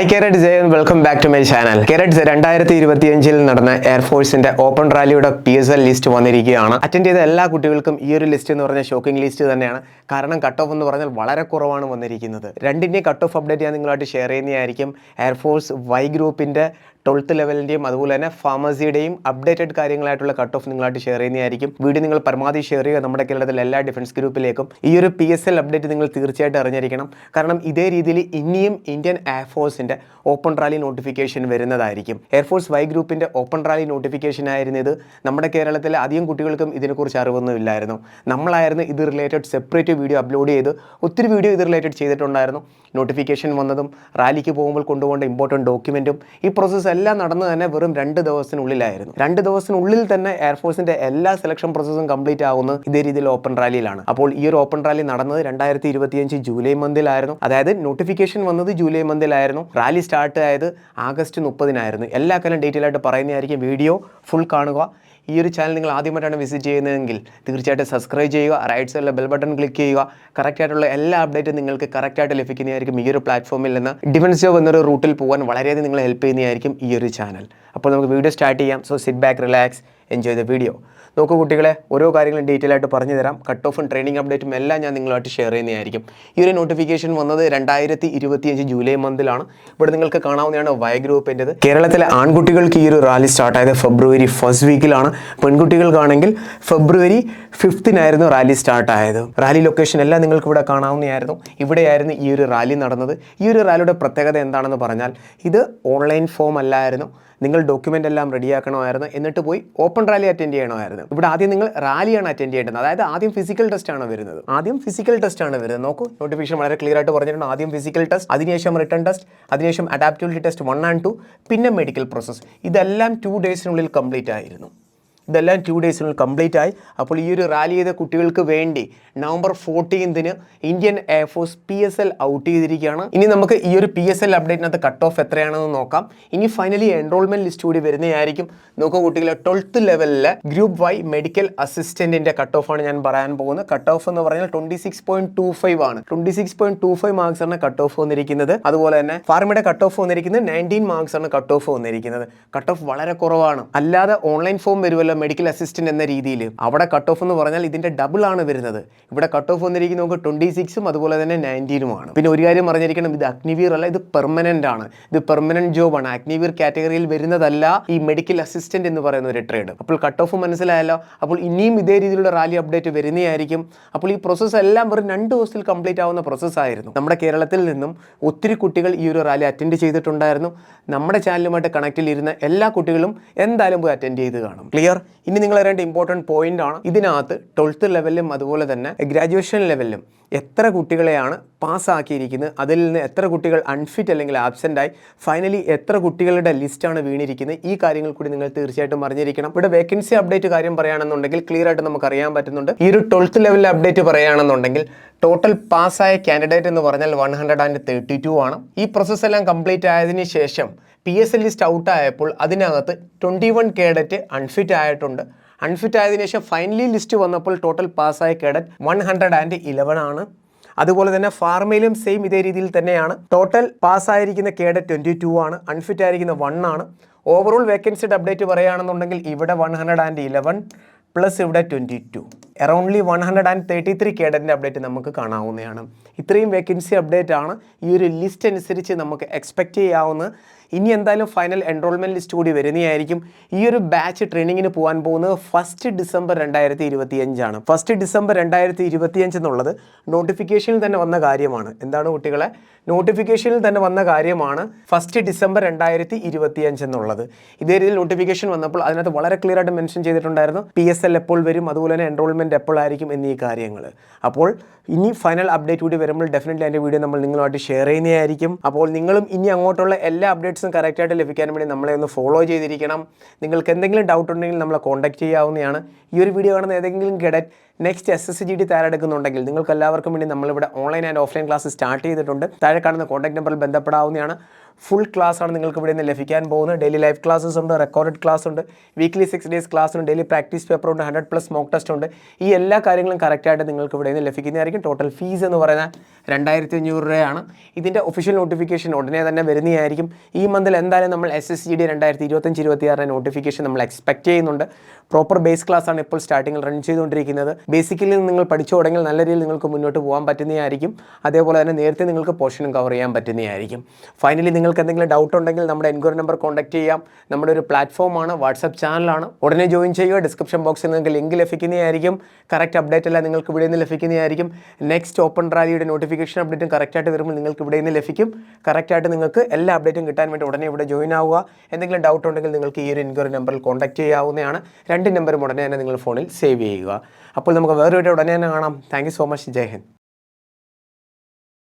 Hi cadet Jayan welcome back to my channel cadet രണ്ടായിരത്തി ഇരുപത്തി അഞ്ചിൽ നടന്ന എയർഫോഴ്സിന്റെ ഓപ്പൺ റാലിയുടെ പി എസ് എൽ ലിസ്റ്റ് വന്നിരിക്കുകയാണ്. അറ്റൻഡ് ചെയ്ത എല്ലാ കുട്ടികൾക്കും ഈ ഒരു ലിസ്റ്റ് എന്ന് പറഞ്ഞ ഷോക്കിംഗ് ലിസ്റ്റ് തന്നെയാണ്. കാരണം കട്ട് ഓഫ് എന്ന് പറഞ്ഞാൽ വളരെ കുറവാണ് വന്നിരിക്കുന്നത്. രണ്ടിന്റെയും കട്ട് ഓഫ് അപ്ഡേറ്റ് ഞാൻ നിങ്ങളായിട്ട് ഷെയർ ചെയ്യുന്നതായിരിക്കും. എയർഫോഴ്സ് വൈ ഗ്രൂപ്പിന്റെ ട്വൽത്ത് ലെവലിന്റെയും അതുപോലെ തന്നെ ഫാർമസിയുടെയും അപ്ഡേറ്റഡ് കാര്യങ്ങളായിട്ടുള്ള കട്ട് ഓഫ് നിങ്ങളായിട്ട് ഷെയർ ചെയ്യുന്നതായിരിക്കും. വീഡിയോ നിങ്ങൾ പരമാവധി ഷെയർ ചെയ്യുക. നമ്മുടെ കേരളത്തിലെ എല്ലാ ഡിഫൻസ് ഗ്രൂപ്പിലേക്കും ഈ ഒരു പി എസ് എൽ അപ്ഡേറ്റ് നിങ്ങൾ തീർച്ചയായിട്ടും അറിഞ്ഞിരിക്കണം. കാരണം ഇതേ രീതിയിൽ ഇനിയും ഇന്ത്യൻ എയർഫോഴ്സിന്റെ ഓപ്പൺ റാലി നോട്ടിഫിക്കേഷൻ വരുന്നതായിരിക്കും. എയർഫോഴ്സ് വൈ ഗ്രൂപ്പിന്റെ ഓപ്പൺ റാലി നോട്ടിഫിക്കേഷൻ ആയിരുന്നത് നമ്മുടെ കേരളത്തിലെ അധികം കുട്ടികൾക്കും ഇതിനെക്കുറിച്ച് അറിവൊന്നും ഇല്ലായിരുന്നു. നമ്മളായിരുന്നു ഇത് റിലേറ്റഡ് സെപ്പറേറ്റ് വീഡിയോ അപ്ലോഡ് ചെയ്ത് ഒത്തിരി വീഡിയോ ഇത് റിലേറ്റഡ് ചെയ്തിട്ടുണ്ടായിരുന്നു. നോട്ടിഫിക്കേഷൻ വന്നതും റാലിക്ക് പോകുമ്പോൾ കൊണ്ടുപോകേണ്ട ഇമ്പോർട്ടന്റ് ഡോക്യുമെന്റും ഈ പ്രോസസ്സ് എല്ലാം നടന്നു തന്നെ വെറും രണ്ട് ദിവസത്തിനുള്ളിലായിരുന്നു. രണ്ട് ദിവസത്തിനുള്ളിൽ തന്നെ എയർഫോഴ്സിന്റെ എല്ലാ സെലക്ഷൻ പ്രോസസ്സും കംപ്ലീറ്റ് ആവുന്നത് ഇതേ രീതിയിൽ ഓപ്പൺ റാലിയിലാണ്. അപ്പോൾ ഈ ഒരു ഓപ്പൺ റാലി നടന്നത് രണ്ടായിരത്തി ഇരുപത്തിയഞ്ച് ജൂലൈ മന്തിലായിരുന്നു അതായത് നോട്ടിഫിക്കേഷൻ വന്നത് ജൂലൈ മന്തിലായിരുന്നു റാലി സ്റ്റാർട്ട് ആയത് ആഗസ്റ്റ് മുപ്പതിനായിരുന്നു. എല്ലാ കാലം ഡീറ്റെയിൽ ആയിട്ട് പറയുന്നതായിരിക്കും വീഡിയോ. ഫുൾ കാണുക. ഈ ഒരു ചാനൽ നിങ്ങൾ ആദ്യമായിട്ടാണ് വിസിറ്റ് ചെയ്യുന്നതെങ്കിൽ തീർച്ചയായിട്ടും സബ്സ്ക്രൈബ് ചെയ്യുക റൈറ്റ് സൈഡിലെ ബെൽ ബട്ടൺ ക്ലിക്ക് ചെയ്യുക. കറക്റ്റ് ആയിട്ടുള്ള എല്ലാ അപ്ഡേറ്റും നിങ്ങൾക്ക് കറക്റ്റായിട്ട് ലഭിക്കുന്നതായിരിക്കും ഈ ഒരു പ്ലാറ്റ്ഫോമിൽ നിന്ന്. ഡിഫൻസ് ജോബ് എന്നൊരു റൂട്ടിൽ പോകാൻ വളരെയധികം നിങ്ങളെ ഹെൽപ്പ് ചെയ്യുന്നതായിരിക്കും ഈ ഒരു ചാനൽ അപ്പോൾ നമുക്ക് വീഡിയോ സ്റ്റാർട്ട് ചെയ്യാം. So sit back relax enjoy the video നോക്കൂ കുട്ടികളെ ഓരോ കാര്യങ്ങളും ഡീറ്റെയിൽ ആയിട്ട് പറഞ്ഞു തരാം. കട്ട് ഓഫും ട്രെയിനിങ് അപ്ഡേറ്റും എല്ലാം ഞാൻ നിങ്ങളുമായിട്ട് ഷെയർ ചെയ്യുന്നതായിരിക്കും. ഈ ഒരു നോട്ടിഫിക്കേഷൻ വന്നത് രണ്ടായിരത്തി ഇരുപത്തിയഞ്ച് ജൂലൈ മന്തിലാണ് ഇവിടെ നിങ്ങൾക്ക് കാണാവുന്നതാണ് വൈ ഗ്രൂപ്പിന്റെത് കേരളത്തിലെ ആൺകുട്ടികൾക്ക് ഈ ഒരു റാലി സ്റ്റാർട്ടായത് ഫെബ്രുവരി ഫസ്റ്റ് വീക്കിലാണ് പെൺകുട്ടികൾക്കാണെങ്കിൽ ഫെബ്രുവരി ഫിഫ്തിനായിരുന്നു റാലി സ്റ്റാർട്ടായത് റാലി ലൊക്കേഷൻ എല്ലാം നിങ്ങൾക്ക് ഇവിടെ കാണാവുന്നതായിരുന്നു. ഇവിടെയായിരുന്നു ഈ ഒരു റാലി നടന്നത്. ഈ ഒരു റാലിയുടെ പ്രത്യേകത എന്താണെന്ന് പറഞ്ഞാൽ ഇത് ഓൺലൈൻ ഫോം അല്ലായിരുന്നു. നിങ്ങൾ ഡോക്യുമെന്റ് എല്ലാം റെഡിയാക്കണമായിരുന്നു എന്നിട്ട് പോയി ഓപ്പൺ റാലി അറ്റൻഡ് ചെയ്യണമായിരുന്നു. ഇവിടെ ആദ്യം നിങ്ങൾ റാലിയാണ് അറ്റൻഡ് ചെയ്യേണ്ടത്. അതായത് ആദ്യം ഫിസിക്കൽ ടെസ്റ്റ് ആണ് വരുന്നത്. ആദ്യം ഫിസിക്കൽ ടെസ്റ്റ് ആണ് വരുന്നത്. നോക്കൂ നോട്ടിഫിക്കേഷൻ വളരെ ക്ലിയർ ആയിട്ട് പറഞ്ഞിട്ടുണ്ട്. ആദ്യം ഫിസിക്കൽ ടെസ്റ്റ് അതിനുശേഷം റിട്ടേൺ ടെസ്റ്റ് അതിനുശേഷം adaptivity test one and two പിന്നെ മെഡിക്കൽ പ്രോസസ്സ് ഇതെല്ലാം ടു ഡേയ്സിനുള്ളിൽ കംപ്ലീറ്റ് ആയിരുന്നു. ഇതെല്ലാം ടു ഡേയ്സിനുള്ളിൽ കംപ്ലീറ്റ് ആയി. അപ്പോൾ ഈ ഒരു റാലി ചെയ്ത കുട്ടികൾക്ക് വേണ്ടി November ഫോർട്ടീൻത്തിന് Indian air force P S L out ചെയ്തിരിക്കുകയാണ്. ഇനി നമുക്ക് ഈ ഒരു പി എസ് എൽ അപ്ഡേറ്റിനകത്ത് കട്ട് ഓഫ് എത്രയാണെന്ന് നോക്കാം. ഇനി ഫൈനലി എൻറോൾമെന്റ് ലിസ്റ്റ് കൂടി വരുന്നതായിരിക്കും. നോക്കുക കുട്ടികളെ ട്വൽത്ത് ലെവലിലെ ഗ്രൂപ്പ് വൈ മെഡിക്കൽ അസിസ്റ്റന്റിന്റെ കട്ട് ഓഫ് ആണ് ഞാൻ പറയാൻ പോകുന്നത്. കട്ട് ഓഫ് എന്ന് പറഞ്ഞാൽ twenty six point two five ആണ്. Twenty six point two five marks ആണ് കട്ട് ഓഫ് വന്നിരിക്കുന്നത്. അതുപോലെ തന്നെ ഫാർമയുടെ കട്ട് ഓഫ് വന്നിരിക്കുന്നത് നയന്റീൻ മാർക്സ് ആണ് കട്ട് ഓഫ് വന്നിരിക്കുന്നത്. കട്ട് ഓഫ് വളരെ കുറവാണ്. അല്ലാതെ ഓൺലൈൻ ഫോം വരുമല്ലോ മെഡിക്കൽ അസിസ്റ്റന്റ് എന്ന രീതിയിൽ. അവിടെ കട്ട് ഓഫ് എന്ന് പറഞ്ഞാൽ ഇതിന്റെ ഡബിൾ ആണ് വരുന്നത്. ഇവിടെ കട്ട് ഓഫ് വന്നിരിക്കുന്നത് നമുക്ക് ട്വന്റി സിക്സും അതുപോലെ തന്നെ നയന്റീനുമാണ് പിന്നെ ഒരു കാര്യം അറിഞ്ഞിരിക്കണം ഇത് അഗ്നിവീർ അല്ല ഇത് പെർമനന്റ് ആണ്. ഇത് പെർമനന്റ് ആണ്. അഗ്നിവീർ കാറ്റഗറിയിൽ വരുന്നതല്ല ഈ മെഡിക്കൽ അസിസ്റ്റന്റ് എന്ന് പറയുന്ന ഒരു ട്രേഡ് അപ്പോൾ കട്ട് ഓഫ് മനസ്സിലായല്ലോ? അപ്പോൾ ഇനിയും ഇതേ രീതിയിലുള്ള റാലി അപ്ഡേറ്റ് വരുന്നതായിരിക്കും. അപ്പോൾ ഈ പ്രോസസ്സ് എല്ലാം വെറും രണ്ട് ദിവസത്തിൽ കംപ്ലീറ്റ് ആവുന്ന പ്രോസസ്സായിരുന്നു നമ്മുടെ കേരളത്തിൽ നിന്നും ഒത്തിരി കുട്ടികൾ ഈ ഒരു റാലി അറ്റൻഡ് ചെയ്തിട്ടുണ്ടായിരുന്നു. നമ്മുടെ ചാനലുമായിട്ട് കണക്റ്റിലിരുന്ന എല്ലാ കുട്ടികളും എന്തായാലും പോയി അറ്റൻഡ് ചെയ്ത് കാണും. ക്ലിയർ ഇനി നിങ്ങൾ അറിയേണ്ട ഇമ്പോർട്ടന്റ് പോയിന്റ് ആണ്. ഇതിനകത്ത് ട്വൽത്ത് ലെവലിലും അതുപോലെ തന്നെ ഗ്രാജുവേഷൻ ലെവലിലും എത്ര കുട്ടികളെയാണ് പാസ്സാക്കിയിരിക്കുന്നത് അതിൽ നിന്ന് എത്ര കുട്ടികൾ അൺഫിറ്റ് അല്ലെങ്കിൽ ആബ്സെന്റ് ആയി ഫൈനലി എത്ര കുട്ടികളുടെ ലിസ്റ്റാണ് വീണിരിക്കുന്നത്. ഈ കാര്യങ്ങൾ കൂടി നിങ്ങൾ തീർച്ചയായിട്ടും അറിഞ്ഞിരിക്കണം. ഇവിടെ വേക്കൻസി അപ്ഡേറ്റ് കാര്യം പറയുകയാണെന്നുണ്ടെങ്കിൽ ക്ലിയർ ആയിട്ട് നമുക്ക് അറിയാൻ പറ്റുന്നുണ്ട്. ഈ ഒരു ട്വൽത്ത് ലെവലിൽ അപ്ഡേറ്റ് പറയുകയാണെന്നുണ്ടെങ്കിൽ ടോട്ടൽ പാസ്സായ കാൻഡിഡേറ്റ് എന്ന് പറഞ്ഞാൽ one hundred and thirty two ആണ്. ഈ പ്രോസസ് എല്ലാം കംപ്ലീറ്റ് ആയതിന് ശേഷം P S L list out ആയപ്പോൾ അതിനകത്ത് ട്വന്റി വൺ കേഡറ്റ് അൺഫിറ്റ് ആയിട്ടുണ്ട്. അൺഫിറ്റ് ആയതിനു ശേഷം ഫൈനലി ലിസ്റ്റ് വന്നപ്പോൾ ടോട്ടൽ പാസ്സായ cadet one hundred and eleven ആണ്. അതുപോലെ തന്നെ ഫാർമയിലും സെയിം ഇതേ രീതിയിൽ തന്നെയാണ്. ടോട്ടൽ പാസ്സായിരിക്കുന്ന കേഡ് ട്വന്റി ടു ആണ്. അൺഫിറ്റ് ആയിരിക്കുന്ന വൺ ആണ്. ഓവറോൾ വേക്കൻസിയുടെ അപ്ഡേറ്റ് പറയുകയാണെന്നുണ്ടെങ്കിൽ ഇവിടെ one hundred and eleven plus ഇവിടെ twenty two aroundly one hundred and thirty three കേഡറ്റിന്റെ update നമുക്ക് കാണാവുന്നതാണ്. ഇത്രയും വേക്കൻസി അപ്ഡേറ്റ് ആണ്. ഈ ഒരു ലിസ്റ്റ് അനുസരിച്ച് നമുക്ക് എക്സ്പെക്റ്റ് ചെയ്യാവുന്ന. ഇനി എന്തായാലും ഫൈനൽ എൻറോൾമെന്റ് ലിസ്റ്റ് കൂടി വരുന്നതായിരിക്കും. ഈ ഒരു ബാച്ച് ട്രെയിനിങ്ങിന് പോകാൻ പോകുന്നത് ഫസ്റ്റ് ഡിസംബർ രണ്ടായിരത്തി ഇരുപത്തി അഞ്ചാണ് ഫസ്റ്റ് ഡിസംബർ രണ്ടായിരത്തി ഇരുപത്തിയഞ്ച് എന്നുള്ളത് നോട്ടിഫിക്കേഷനിൽ തന്നെ വന്ന കാര്യമാണ്. എന്താണ് കുട്ടികളെ? നോട്ടിഫിക്കേഷനിൽ തന്നെ വന്ന കാര്യമാണ് ഫസ്റ്റ് ഡിസംബർ രണ്ടായിരത്തി ഇരുപത്തിയഞ്ച് എന്നുള്ളത്. ഇതേ രീതിയിൽ നോട്ടിഫിക്കേഷൻ വന്നപ്പോൾ അതിനകത്ത് വളരെ ക്ലിയർ ആയിട്ട് മെൻഷൻ ചെയ്തിട്ടുണ്ടായിരുന്നു. പി എസ് എൽ എപ്പോൾ വരും? അതുപോലെ തന്നെ എൻറോൾമെന്റ് എപ്പോഴായിരിക്കും എന്നീ കാര്യങ്ങൾ അപ്പോൾ ഇനി ഫൈനൽ അപ്ഡേറ്റ് കൂടി വരുമ്പോൾ ഡെഫിനറ്റ്ലി എന്റെ വീഡിയോ നമ്മൾ നിങ്ങളുമായിട്ട് ഷെയർ ചെയ്യുന്നതായിരിക്കും അപ്പോൾ നിങ്ങളും ഇനി അങ്ങോട്ടുള്ള എല്ലാ അപ്ഡേറ്റ്സും കറക്റ്റായിട്ട് ലഭിക്കാൻ വേണ്ടി നമ്മളെ ഒന്ന് ഫോളോ ചെയ്തിരിക്കണം. നിങ്ങൾക്ക് എന്തെങ്കിലും ഡൗട്ട് ഉണ്ടെങ്കിൽ നമ്മളെ കോൺടാക്ട് ചെയ്യാവുന്നതാണ്. ഈ ഒരു വീഡിയോ കാണുന്ന ഏതെങ്കിലും cadet next S S G D തയ്യാറെടുക്കുന്നുണ്ടെങ്കിൽ നിങ്ങൾക്ക് എല്ലാവർക്കും വേണ്ടി നമ്മളിവിടെ online and offline class start ചെയ്തിട്ടുണ്ട്. താഴെ കാണുന്ന കോൺടാക്ട് നമ്പറിൽ ബന്ധപ്പെടാവുന്നതാണ്. ഫുൾ ക്ലാസ് ആണ് നിങ്ങൾക്ക് ഇവിടെ നിന്ന് ലഭിക്കാൻ പോകുന്നത്. ഡെയിലി ലൈവ് ക്ലാസ്സസ് ഉണ്ട് റെക്കോർഡ് ക്ലാസ് ഉണ്ട്. വീക്ക്ലി സിക്സ് ഡേയ്സ് ക്ലാസ് ഉണ്ട്. ഡെയിലി പ്രാക്ടീസ് പേപ്പർ ഉണ്ട്. ഹൺഡ്രഡ് പ്ലസ് മോക്ക് ടെസ്റ്റ് ഉണ്ട്. ഈ എല്ലാ കാര്യങ്ങളും കറക്റ്റായിട്ട് നിങ്ങൾക്ക് ഇവിടെ നിന്ന് ലഭിക്കുന്നതായിരിക്കും. ടോട്ടൽ ഫീസ് എന്ന് പറയുന്നത് രണ്ടായിരത്തി അഞ്ഞൂറ് രൂപയാണ്. ഇതിന്റെ ഒഫീഷ്യൽ നോട്ടിഫിക്കേഷൻ ഉടനെ തന്നെ വരുന്നതായിരിക്കും. ഈ മന്തിൽ എന്തായാലും നമ്മൾ എസ് എസ് ജി ഡി രണ്ടായിരത്തി ഇരുപത്തഞ്ച് ഇരുപത്തി നോട്ടിഫിക്കേഷൻ നമ്മൾ എക്സ്പെക്ട് ചെയ്യുന്നുണ്ട്. പ്രോപ്പർ ബേസ് ക്ലാസ് ആണ് ഇപ്പോൾ സ്റ്റാർട്ടിങ്ങിൽ റൺ ചെയ്തുകൊണ്ടിരിക്കുന്നത്. ബേസിക്കലി നിങ്ങൾ പഠിച്ചു തുടങ്ങിയാൽ നല്ല രീതിയിൽ നിങ്ങൾക്ക് മുന്നോട്ട് പോകാൻ പറ്റുന്നതായിരിക്കും. അതേപോലെ തന്നെ നേരത്തെ നിങ്ങൾക്ക് പോർഷനും കവർ ചെയ്യാൻ പറ്റുന്നതായിരിക്കും. ഫൈനലി നിങ്ങൾക്ക് എന്തെങ്കിലും ഡൗട്ട് ഉണ്ടെങ്കിൽ നമ്മുടെ എൻക്വയറി നമ്പർ കോൺടാക്ട് ചെയ്യാം. നമ്മുടെ ഒരു പ്ലാറ്റ്ഫോമാണ് വാട്സപ്പ് ചാനലാണ് ഉടനെ ജോയിൻ ചെയ്യുക. ഡിസ്ക്രിപ്ഷൻ ബോക്സിൽ നിങ്ങൾക്ക് ലിങ്ക് ലഭിക്കുന്നതായിരിക്കും. കറക്റ്റ് അപ്ഡേറ്റ് എല്ലാം നിങ്ങൾക്ക് ഇവിടെ നിന്ന് ലഭിക്കുന്നതായിരിക്കും. നെക്സ്റ്റ് ഓപ്പൺ റാലിയുടെ നോട്ടിഫിക്കേഷൻ അപ്ഡേറ്റും കറക്റ്റായിട്ട് വരുമ്പോൾ നിങ്ങൾക്ക് ഇവിടെ നിന്ന് ലഭിക്കും. കറക്റ്റായിട്ട് നിങ്ങൾക്ക് എല്ലാ അപ്ഡേറ്റും കിട്ടാൻ വേണ്ടി ഉടനെ ഇവിടെ ജോയിൻ ആവുക. എന്തെങ്കിലും ഡൗട്ട് ഉണ്ടെങ്കിൽ നിങ്ങൾക്ക് ഈ ഒരു എൻക്വയറി നമ്പറിൽ കോൺടാക്ട് ചെയ്യാവുന്നതാണ്. രണ്ട് നമ്പറും ഉടനെ തന്നെ നിങ്ങൾ ഫോണിൽ സേവ് ചെയ്യുക. അപ്പോൾ നമുക്ക് വേറൊരു ഉടനെ തന്നെ കാണാം. Thank so much Jai Hind.